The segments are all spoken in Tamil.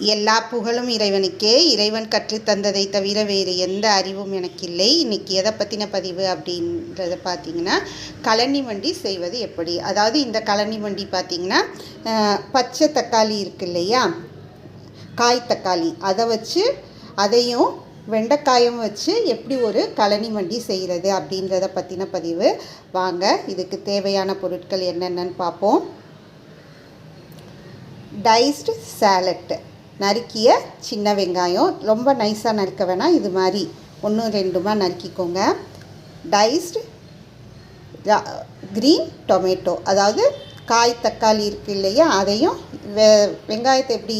எல்லா புகழும் இறைவனுக்கே. இறைவன் கற்றுத் தந்ததை தவிர வேறு எந்த அறிவும் எனக்கு இல்லை இன்றைக்கி எதை பற்றின பதிவு அப்படின்றத பார்த்தீங்கன்னா கழனி வண்டி செய்வது எப்படி? அதாவது இந்த கழனி வண்டி பார்த்திங்கன்னா பச்சை தக்காளி இருக்கு இல்லையா? காய் தக்காளி. அதை வச்சு அதையும் வெண்டைக்காயும் வச்சு எப்படி ஒரு கழனி வண்டி செய்கிறது அப்படின்றத பற்றின பதிவு. வாங்க இதுக்கு தேவையான பொருட்கள் என்னென்னன்னு பார்ப்போம். டைஸ்டு சேலட்டு நறுக்கிய சின்ன வெங்காயம். ரொம்ப நைஸாக நறுக்க வேணாம் இது மாதிரி ஒன்று ரெண்டுமா நறுக்கிக்கோங்க. டைஸ்டு க்ரீன் டொமேட்டோ அதாவது காய் தக்காளி இருக்கு இல்லையா அதையும் வெ வெங்காயத்தை எப்படி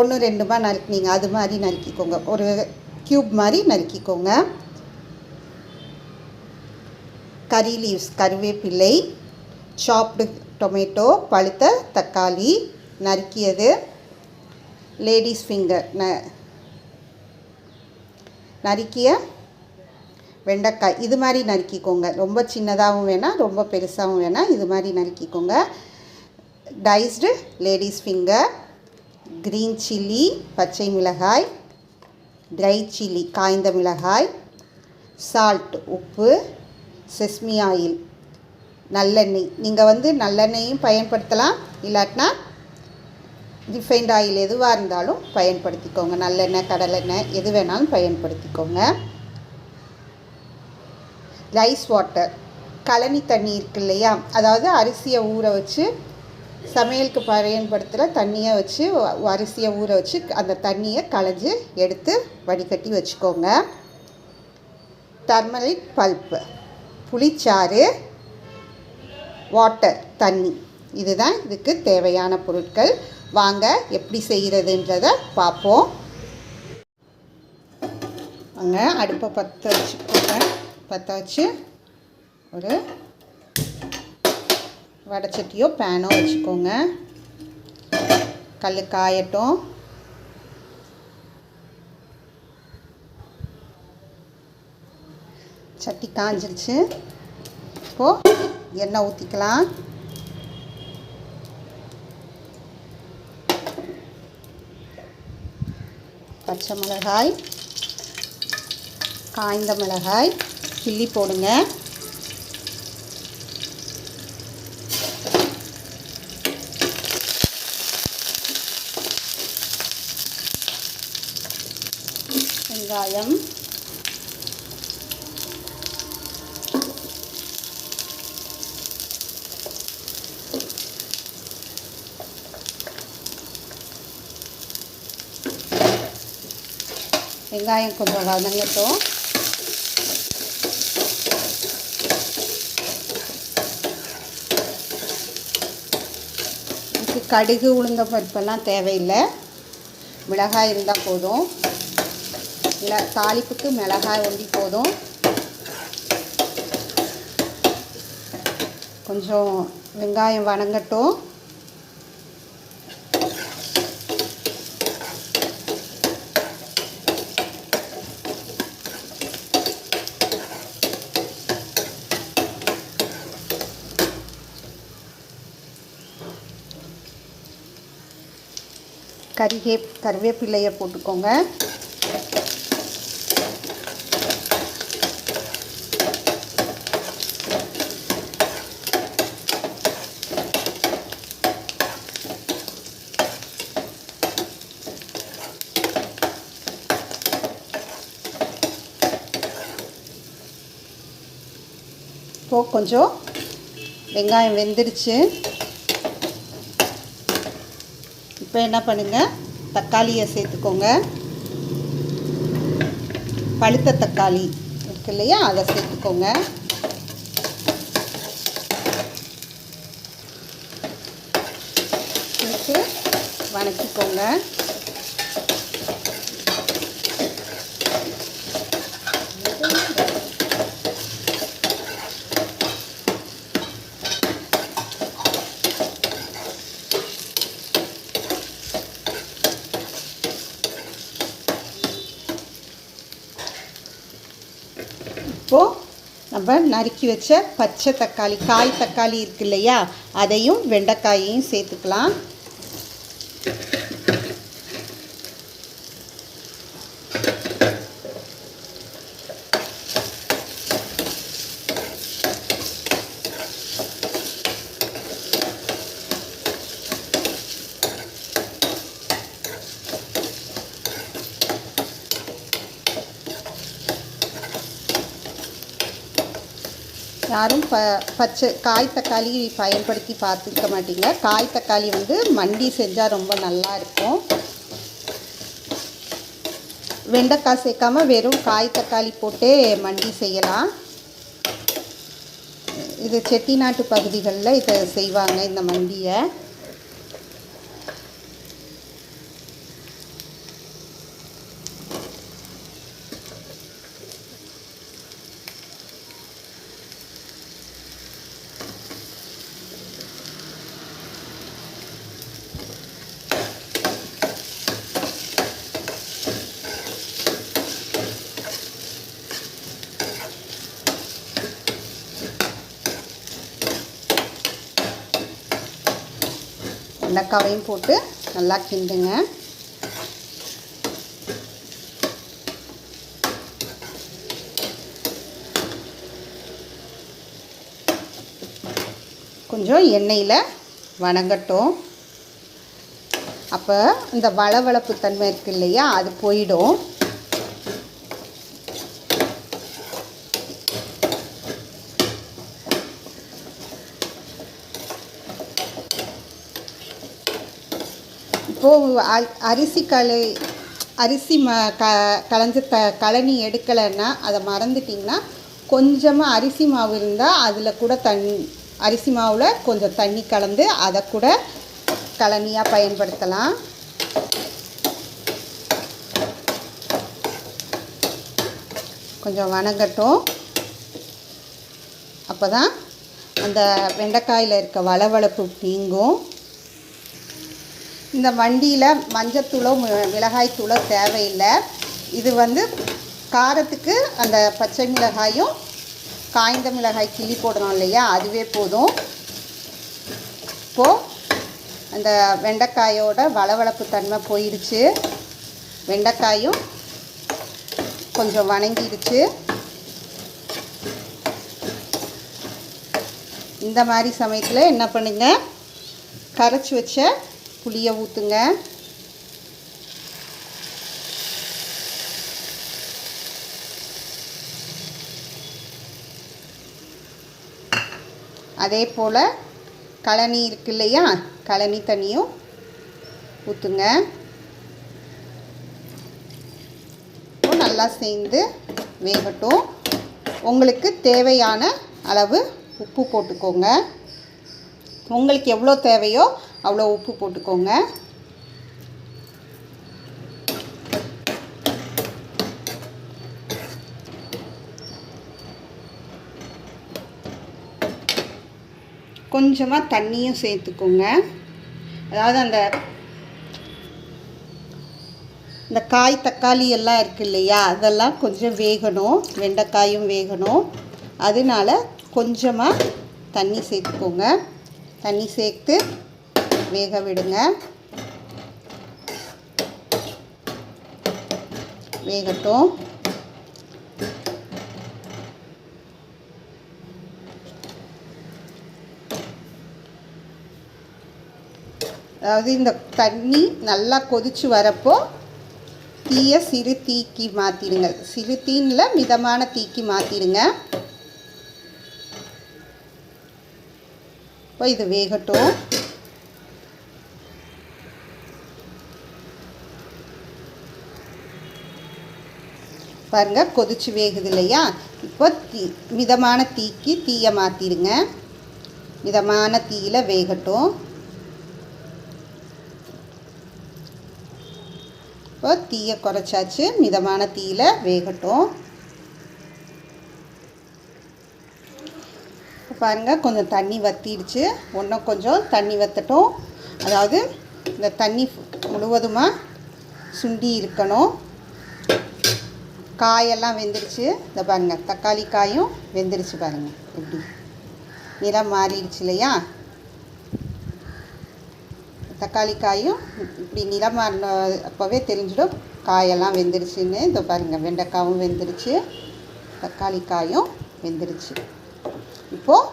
ஒன்று ரெண்டுமா நறுக்குனீங்க அது மாதிரி நறுக்கிக்கோங்க. ஒரு க்யூப் மாதிரி நறுக்கிக்கோங்க. கறி லீவ்ஸ் கருவேப்பிலை சாப்டு டொமேட்டோ பழுத்த தக்காளி நறுக்கியது. லேடிஸ் ஃபிங்கர் ந நறுக்கிய வெண்டைக்காய். இது மாதிரி நறுக்கிக்கோங்க. ரொம்ப சின்னதாகவும் வேணாம் ரொம்ப பெருசாகவும் வேணாம் இது மாதிரி நறுக்கிக்கோங்க. Diced ladies finger green chilli பச்சை மிளகாய். ட்ரை சில்லி காய்ந்த மிளகாய். சால்ட் உப்பு. செஸ்மி ஆயில் நல்லெண்ணெய். நீங்கள் வந்து நல்லெண்ணெயும் பயன்படுத்தலாம். இல்லாட்டினா ரிஃபைண்ட் ஆயில் எதுவாக இருந்தாலும் பயன்படுத்திக்கோங்க. நல்லெண்ணெய் கடலெண்ணெய் எது வேணாலும் பயன்படுத்திக்கோங்க. ரைஸ் வாட்டர் கழனி தண்ணி இருக்கு இல்லையா? அதாவது அரிசியை ஊற வச்சு சமையலுக்கு பயன்படுத்துகிற தண்ணியை வச்சு அரிசியை ஊற வச்சு அந்த தண்ணியை களைஞ்சு எடுத்து வடிகட்டி வச்சுக்கோங்க. டர்மரிக் பல்ப்பு புளிச்சாறு வாட்டர் தண்ணி. இதுதான் இதுக்கு தேவையான பொருட்கள். வாங்க எப்படி செய்கிறதுன்றதை பார்ப்போம். வாங்க அடுப்பை பற்ற வச்சுக்கோங்க பற்ற வச்சு ஒரு வடைச்சட்டியோ பேனோ வச்சுக்கோங்க. கல் காயட்டும். சட்டி காஞ்சிருச்சு. இப்போது எண்ணெய் ஊற்றிக்கலாம் பச்சை மிளகாய் காய்ந்த மிளகாய் கிள்ளி போடுங்க. வெங்காயம். வெங்காயம் கொஞ்சம் வதங்கட்டும். இதுக்கு கடுகு உளுந்த பருப்பெல்லாம் தேவையில்லை. மிளகாய் இருந்தால் போதும். இல்லை தாளிப்புக்கு மிளகாய் ஒண்டி போதும். கொஞ்சம் வெங்காயம் வணங்கட்டும். கரிகே கருவேப்பிலையை போட்டுக்கோங்க. இப்போ கொஞ்சம் வெங்காயம் வெந்துடுச்சு இப்போ என்ன பண்ணுங்கள் தக்காளியை சேர்த்துக்கோங்க. பழுத்த தக்காளி இருக்கு இல்லையா? அதை சேர்த்துக்கோங்க. சேர்த்து வணக்கிக்கோங்க இப்போது நம்ம நறுக்கி வச்ச பச்சை தக்காளி காய் தக்காளி இருக்கு இல்லையா அதையும் வெண்டைக்காயையும் சேர்த்துக்கலாம். யாரும் ப பச்சை காய் தக்காளி பயன்படுத்தி பார்த்துக்க மாட்டீங்க. காய் தக்காளி வந்து மண்டி செஞ்சால் ரொம்ப நல்லா இருக்கும். வெண்டைக்காய் சேர்க்காம வெறும் காய் தக்காளி போட்டே மண்டி செய்யலாம். இது செட்டிநாட்டு பகுதிகளில் இதை செய்வாங்க இந்த மண்டியை. வெண்டைக்காவையும் போட்டு நல்லா கிண்டுங்க. கொஞ்சம் எண்ணெயில் வணங்கட்டும். அப்போ இந்த வளவளப்பு தன்மை இருக்கு இல்லையா அது போயிடும். இப்போது அரிசி களை அரிசி ம க களைஞ்ச த கழனி எடுக்கலைன்னா அதை மறந்துட்டிங்கன்னா கொஞ்சமாக அரிசி மாவு இருந்தால் அதில் கூட தண்ணி அரிசி மாவில் கொஞ்சம் தண்ணி கலந்து அதை கூட கழனியாக பயன்படுத்தலாம். கொஞ்சம் வணங்கட்டும். அப்போ தான் அந்த வெண்டைக்காயில் இருக்க வளவளப்பு நீங்கும். இந்த வண்டியில் மஞ்சத்தூளோ மி- மிளகாய்த்தூளோ தேவையில்லை. இது வந்து காரத்துக்கு அந்த பச்சை மிளகாயும் காய்ந்த மிளகாய் கிள்ளி போடுறோம் இல்லையா? அதுவே போதும். இப்போது அந்த வெண்டைக்காயோட வளவளப்பு தன்மை போயிடுச்சு வெண்டைக்காயும் கொஞ்சம் வணங்கிடுச்சு. இந்த மாதிரி சமயத்தில் என்ன பண்ணுங்கள் கரைச்சி வச்ச புளியை ஊற்றுங்க அதே போல் கழனி இருக்கு இல்லையா? கழனி தண்ணியும் ஊற்றுங்க நல்லா சேர்ந்து வேகட்டும். உங்களுக்கு தேவையான அளவு உப்பு போட்டுக்கோங்க. உங்களுக்கு எவ்வளோ தேவையோ அவ்வளோ உப்பு போட்டுக்கோங்க. கொஞ்சமாக தண்ணியும் சேர்த்துக்கோங்க. அதாவது அந்த இந்த காய் தக்காளி எல்லாம் இருக்கு இல்லையா அதெல்லாம் கொஞ்சம் வேகணும். வெண்டைக்காயும் வேகணும். அதனால கொஞ்சமாக தண்ணி சேர்த்துக்கோங்க. தண்ணி சேர்த்து வேக விடுங்க. வேகட்டும். அதாவது இந்த தண்ணி நல்லா கொதிச்சு வரப்போ தீயை சிறு தீக்கி மாற்றிடுங்க சிறு தீனில் மிதமான தீக்கி மாற்றிடுங்க இப்போ இது வேகட்டும். பாருங்கள் கொதிச்சு வேகுது இல்லையா? இப்போ தீ மிதமான தீக்கு தீயை மாற்றிடுங்க மிதமான தீயில் வேகட்டும். இப்போ தீயை குறைச்சாச்சு மிதமான தீயில் வேகட்டும். பாருங்கள் பாருங்க கொஞ்சம் தண்ணி வத்திடுச்சு. இன்னும் கொஞ்சம் தண்ணி வத்தட்டும். அதாவது இந்த தண்ணி முழுவதுமாக சுண்டி இருக்கணும். காயெல்லாம் வெந்துருச்சு. இந்த பாருங்கள் தக்காளி காயும் வெந்துருச்சு பாருங்கள் எப்படி? நிறம் மாறிடுச்சு இல்லையா? தக்காளி காயும் இப்படி மாறின அப்போவே தெரிஞ்சிடும். காயெல்லாம் வெந்துருச்சுன்னு. இந்த பாருங்கள் வெண்டைக்காவும் வெந்துருச்சு. தக்காளி காயும் வெந்துருச்சு. இப்போது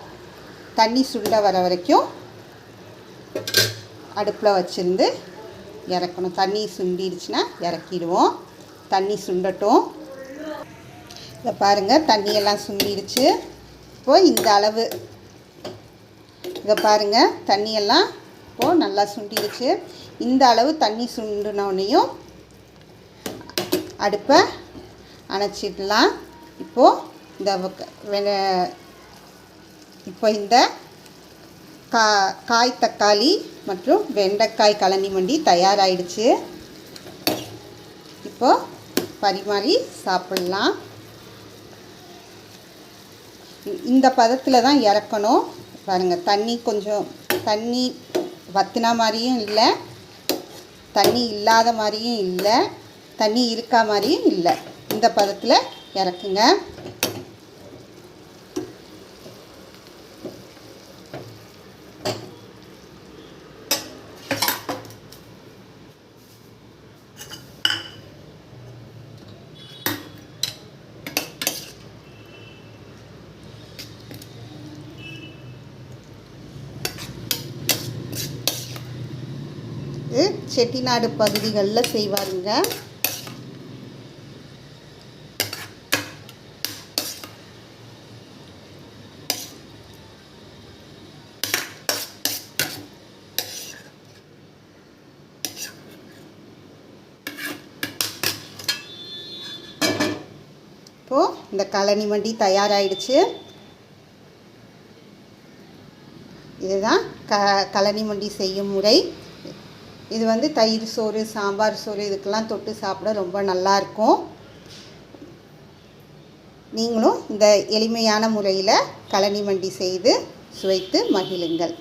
தண்ணி சுண்ட வர வரைக்கும் அடுப்பில் வச்சுருந்து இறக்கணும். தண்ணி சுண்டிடுச்சுன்னா இறக்கிடுவோம். தண்ணி சுண்டட்டும். இதை பாருங்கள் தண்ணியெல்லாம் சுண்டிடுச்சு. இப்போது இந்த அளவு. இதை பாருங்கள் தண்ணியெல்லாம் இப்போது நல்லா சுண்டிடுச்சு. இந்த அளவு தண்ணி சுண்டினோடனையும் அடுப்பை அணைச்சிடலாம். இப்போது இந்த வெ- இப்போ இந்த கா காய் தக்காளி மற்றும் வெண்டைக்காய் கலனி மண்டி தயாராகிடுச்சு இப்போது பரிமாறி சாப்பிட்லாம். இந்த பதத்தில் தான் இறக்கணும். பாருங்கள் தண்ணி கொஞ்சம் தண்ணி வத்தின மாதிரியும் இல்லை. தண்ணி இல்லாத மாதிரியும் இல்லை. தண்ணி இருக்கா மாதிரியும் இல்லை. இந்த பதத்தில் இறக்குங்க இது செட்டிநாடு பகுதிகளில் செய்வாருங்க. இப்போது இந்த கழனி வண்டி தயாராகிடுச்சு இதுதான் க கழனி மண்டி செய்யும் முறை. இது வந்து தயிர் சோறு சாம்பார் சோறு இதுக்கெல்லாம் தொட்டு சாப்பிட ரொம்ப நல்லாயிருக்கும். நீங்களும் இந்த எளிமையான முறையில் கழனி மண்டி செய்து சுவைத்து மகிழுங்கள்.